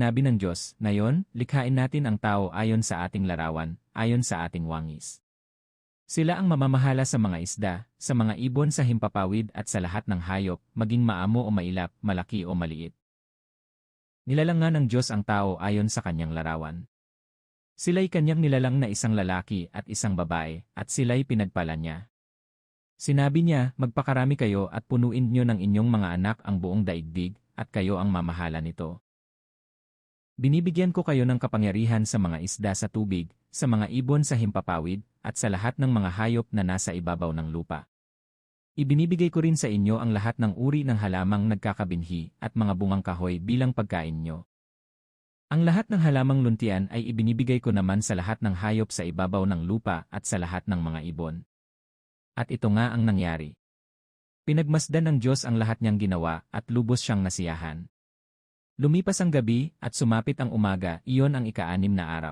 Nabi ng Diyos, Ngayon, likhain natin ang tao ayon sa ating larawan, ayon sa ating wangis. Sila ang mamamahala sa mga isda, sa mga ibon sa himpapawid at sa lahat ng hayop, maging maamo o mailap, malaki o maliit. Nilalang nga ng Diyos ang tao ayon sa kanyang larawan. Sila'y kanyang nilalang na isang lalaki at isang babae, at sila'y pinagpala niya. Sinabi niya, magpakarami kayo at punuin niyo ng inyong mga anak ang buong daigdig, at kayo ang mamahala nito. Binibigyan ko kayo ng kapangyarihan sa mga isda sa tubig, sa mga ibon sa himpapawid, at sa lahat ng mga hayop na nasa ibabaw ng lupa. Ibinibigay ko rin sa inyo ang lahat ng uri ng halamang nagkakabinhi at mga bungang kahoy bilang pagkain nyo. Ang lahat ng halamang luntian ay ibinibigay ko naman sa lahat ng hayop sa ibabaw ng lupa at sa lahat ng mga ibon. At ito nga ang nangyari. Pinagmasdan ng Diyos ang lahat niyang ginawa at lubos siyang nasiyahan. Lumipas ang gabi at sumapit ang umaga, iyon ang ikaanim na araw.